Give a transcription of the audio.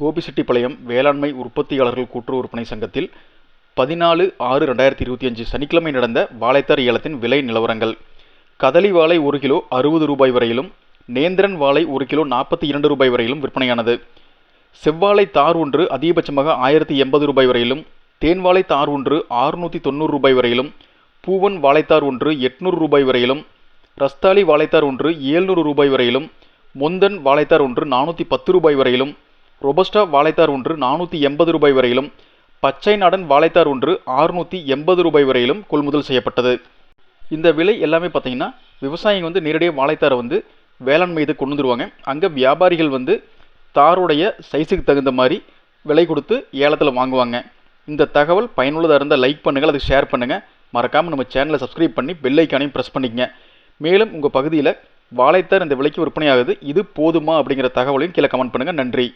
கோபிசெட்டிப்பாளையம் வேளாண்மை உற்பத்தியாளர்கள் கூட்டுறவு விற்பனை சங்கத்தில் பதினாலு ஆறு ரெண்டாயிரத்தி இருபத்தி அஞ்சு சனிக்கிழமை நடந்த வாழைத்தார் ஏலத்தின் விலை நிலவரங்கள். கதலி வாழை ஒரு கிலோ அறுபது ரூபாய் வரையிலும் நேந்திரன் வாழை ஒரு கிலோ நாற்பத்தி இரண்டு ரூபாய் வரையிலும் விற்பனையானது. செவ்வாழை தார் ஒன்று அதிகபட்சமாக ஆயிரத்தி எண்பது ரூபாய் வரையிலும் தேன்வாழை தார் ஒன்று ஆறுநூற்றி தொண்ணூறு ரூபாய் வரையிலும் பூவன் வாழைத்தார் ஒன்று எட்நூறு ரூபாய் வரையிலும் ரஸ்தாலி வாழைத்தார் ஒன்று ஏழ்நூறு ரூபாய் வரையிலும் மொந்தன் வாழைத்தார் ஒன்று நானூற்றி பத்து ரூபாய் வரையிலும் ரொபஸ்டா வாழைத்தார் ஒன்று நானூற்றி எண்பது ரூபாய் வரையிலும் பச்சை நாடன் வாழைத்தார் ஒன்று ஆறுநூற்றி எண்பது ரூபாய் வரையிலும் கொள்முதல் செய்யப்பட்டது. இந்த விலை எல்லாமே பார்த்தீங்கன்னா விவசாயிங்க வந்து நேரடியாக வாழைத்தாரை வந்து வேளாண்மை இது கொண்டு வந்துருவாங்க. அங்கே வியாபாரிகள் வந்து தாருடைய சைஸுக்கு தகுந்த மாதிரி விலை கொடுத்து ஏலத்தில் வாங்குவாங்க. இந்த தகவல் பயனுள்ளதாக இருந்தால் லைக் பண்ணுங்கள் அதுக்கு ஷேர் பண்ணுங்கள் மறக்காமல் நம்ம சேனலை சப்ஸ்கிரைப் பண்ணி பெல்லைக்கானையும் ப்ரெஸ் பண்ணிக்கங்க. மேலும் உங்கள் பகுதியில் வாழைத்தார் இந்த விலைக்கு விற்பனையாகுது இது போதுமா அப்படிங்கிற தகவலையும் கீழே கமெண்ட் பண்ணுங்கள் நன்றி.